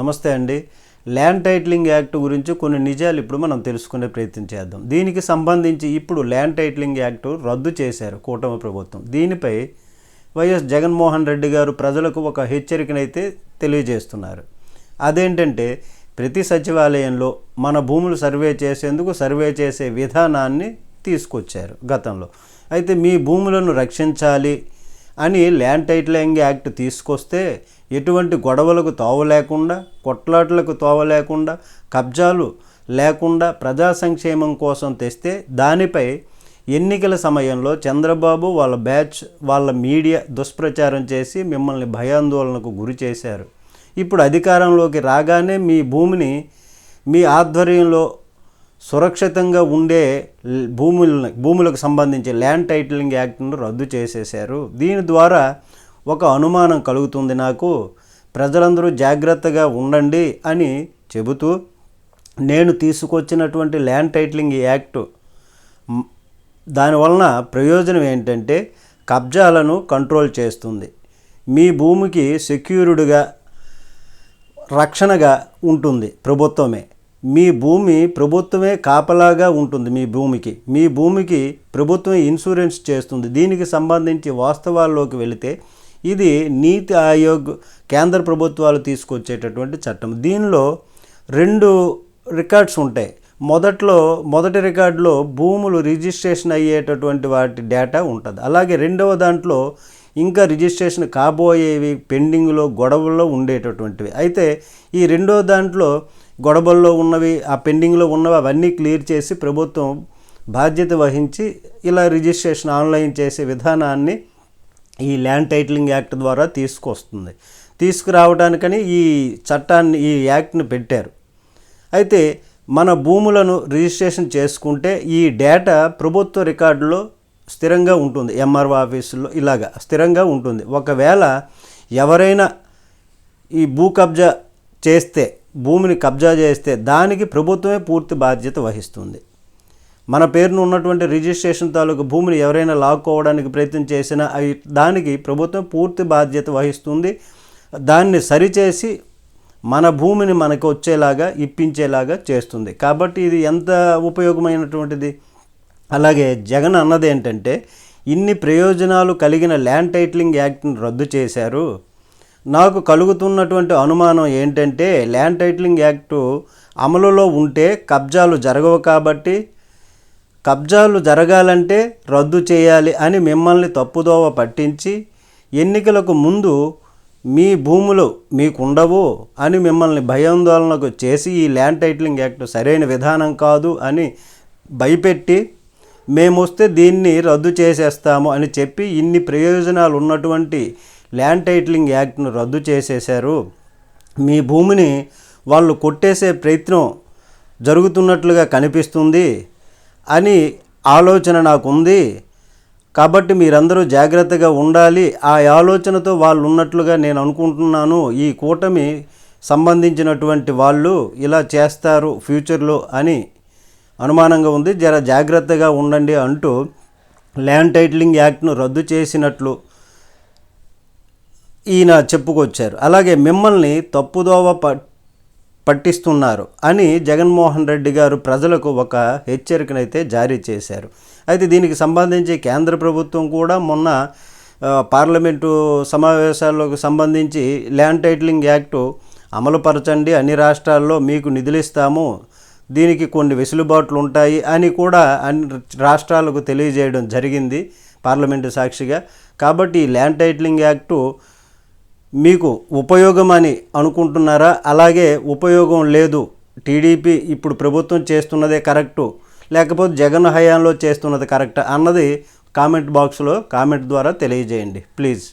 నమస్తే అండి. Land titling act గురించి కొన్ని నిజాలు ఇప్పుడు మనం తెలుసుకునే ప్రయత్నం చేద్దాం. దీనికి సంబంధించి ఇప్పుడు ల్యాండ్ టైటిలింగ్ యాక్ట్ రద్దు చేశారు కూటమి ప్రభుత్వం. దీనిపై వైఎస్ జగన్మోహన్ రెడ్డి గారు ప్రజలకు ఒక హెచ్చరికనైతే తెలియజేస్తున్నారు. అదేంటంటే ప్రతి సచివాలయంలో మన భూములు సర్వే చేసేందుకు సర్వే చేసే విధానాన్ని తీసుకొచ్చారు గతంలో. అయితే మీ భూములను రక్షించాలి అని ల్యాండ్ టైటిలింగ్ యాక్ట్ తీసుకొస్తే ఎటువంటి గొడవలకు తోవ లేకుండా కొట్లాట్లకు తోవ లేకుండా కబ్జాలు లేకుండా ప్రజా సంక్షేమం కోసం తెస్తే దానిపై ఎన్నికల సమయంలో చంద్రబాబు వాళ్ళ బ్యాచ్ వాళ్ళ మీడియా దుష్ప్రచారం చేసి మిమ్మల్ని భయాందోళనకు గురి చేశారు. ఇప్పుడు అధికారంలోకి రాగానే మీ భూమిని మీ ఆధ్వర్యంలో సురక్షితంగా ఉండే భూముల భూములను భూములకు సంబంధించి ల్యాండ్ టైటిలింగ్ యాక్ట్ను రద్దు చేసేశారు. దీని ద్వారా ఒక అనుమానం కలుగుతుంది నాకు. ప్రజలందరూ జాగ్రత్తగా ఉండండి అని చెబుతూ నేను తీసుకొచ్చినటువంటి ల్యాండ్ టైటిలింగ్ యాక్ట్ దానివలన ప్రయోజనం ఏంటంటే కబ్జాలను కంట్రోల్ చేస్తుంది. మీ భూమికి సెక్యూర్డ్గా రక్షణగా ఉంటుంది ప్రభుత్వమే. మీ భూమి ప్రభుత్వమే కాపలాగా ఉంటుంది మీ భూమికి. మీ భూమికి ప్రభుత్వం ఇన్సూరెన్స్ చేస్తుంది. దీనికి సంబంధించి వాస్తవాల్లోకి వెళితే ఇది నీతి ఆయోగ్ కేంద్ర ప్రభుత్వాలు తీసుకొచ్చేటటువంటి చట్టం. దీనిలో రెండు రికార్డ్స్ ఉంటాయి. మొదట్లో మొదటి రికార్డులో భూములు రిజిస్ట్రేషన్ అయ్యేటటువంటి వాటి డేటా ఉంటుంది. అలాగే రెండవ దాంట్లో ఇంకా రిజిస్ట్రేషన్ కాబోయేవి పెండింగ్లో గొడవల్లో ఉండేటటువంటివి. అయితే ఈ రెండో దాంట్లో గొడవల్లో ఉన్నవి ఆ పెండింగ్లో ఉన్నవి అవన్నీ క్లియర్ చేసి ప్రభుత్వం బాధ్యత వహించి ఇలా రిజిస్ట్రేషన్ ఆన్లైన్ చేసే విధానాన్ని ఈ ల్యాండ్ టైటిలింగ్ యాక్ట్ ద్వారా తీసుకొస్తుంది. తీసుకురావడానికని ఈ చట్టాన్ని ఈ యాక్ట్ని పెట్టారు. అయితే మన భూములను రిజిస్ట్రేషన్ చేసుకుంటే ఈ డేటా ప్రభుత్వ రికార్డులో స్థిరంగా ఉంటుంది. ఎంఆర్ఓ ఆఫీసులో ఇలాగా స్థిరంగా ఉంటుంది. ఒకవేళ ఎవరైనా ఈ భూ కబ్జా చేస్తే భూమిని కబ్జా చేస్తే దానికి ప్రభుత్వమే పూర్తి బాధ్యత వహిస్తుంది. మన పేరును ఉన్నటువంటి రిజిస్ట్రేషన్ తాలూకు భూమిని ఎవరైనా లాక్కోవడానికి ప్రయత్నం చేసినా అవి దానికి ప్రభుత్వం పూర్తి బాధ్యత వహిస్తుంది. దాన్ని సరిచేసి మన భూమిని మనకు వచ్చేలాగా ఇప్పించేలాగా చేస్తుంది. కాబట్టి ఇది ఎంత ఉపయోగమైనటువంటిది? అలాగే జగన్ అన్నది ఏంటంటే ఇన్ని ప్రయోజనాలు కలిగిన ల్యాండ్ టైటిలింగ్ యాక్ట్ని రద్దు చేశారు. నాకు కలుగుతున్నటువంటి అనుమానం ఏంటంటే ల్యాండ్ టైటిలింగ్ యాక్టు అమలులో ఉంటే కబ్జాలు జరగవు కాబట్టి కబ్జాలు జరగాలంటే రద్దు చేయాలి అని మిమ్మల్ని తప్పుదోవ పట్టించి ఎన్నికలకు ముందు మీ భూములు మీకుండవు అని మిమ్మల్ని భయాందోళనకు చేసి ఈ ల్యాండ్ టైటిలింగ్ యాక్ట్ సరైన విధానం కాదు అని భయపెట్టి మేము వస్తే దీన్ని రద్దు చేసేస్తాము అని చెప్పి ఇన్ని ప్రయోజనాలు ఉన్నటువంటి ల్యాండ్ టైటిలింగ్ యాక్ట్ను రద్దు చేసేశారు. మీ భూమిని వాళ్ళు కొట్టేసే ప్రయత్నం జరుగుతున్నట్లుగా కనిపిస్తుంది అని ఆలోచన నాకుంది. కాబట్టి మీరందరూ జాగ్రత్తగా ఉండాలి. ఆ ఆలోచనతో వాళ్ళు ఉన్నట్లుగా నేను అనుకుంటున్నాను. ఈ కూటమి సంబంధించినటువంటి వాళ్ళు ఇలా చేస్తారు ఫ్యూచర్లో అని అనుమానంగా ఉంది. జర జాగ్రత్తగా ఉండండి అంటూ ల్యాండ్ టైటిలింగ్ యాక్ట్ను రద్దు చేసినట్లు ఈయన చెప్పుకొచ్చారు. అలాగే మిమ్మల్ని తప్పుదోవ ప పట్టిస్తున్నారు అని జగన్మోహన్ రెడ్డి గారు ప్రజలకు ఒక హెచ్చరికనైతే జారీ చేశారు. అయితే దీనికి సంబంధించి కేంద్ర ప్రభుత్వం కూడా మొన్న పార్లమెంటు సమావేశాలకు సంబంధించి ల్యాండ్ టైటిలింగ్ యాక్టు అమలుపరచండి అన్ని రాష్ట్రాల్లో మీకు నిధులిస్తాము దీనికి కొన్ని వెసులుబాట్లు ఉంటాయి అని కూడా అన్ని రాష్ట్రాలకు తెలియజేయడం జరిగింది పార్లమెంటు సాక్షిగా. కాబట్టి ఈ ల్యాండ్ టైటిలింగ్ యాక్టు మీకు ఉపయోగం అని అనుకుంటున్నారా? అలాగే ఉపయోగం లేదు. టీడీపీ ఇప్పుడు ప్రభుత్వం చేస్తున్నదే కరెక్టు. లేకపోతే జగన్ హయాంలో చేస్తున్నది కరెక్ట్ అన్నది కామెంట్ బాక్స్లో కామెంట్ ద్వారా తెలియజేయండి. ప్లీజ్.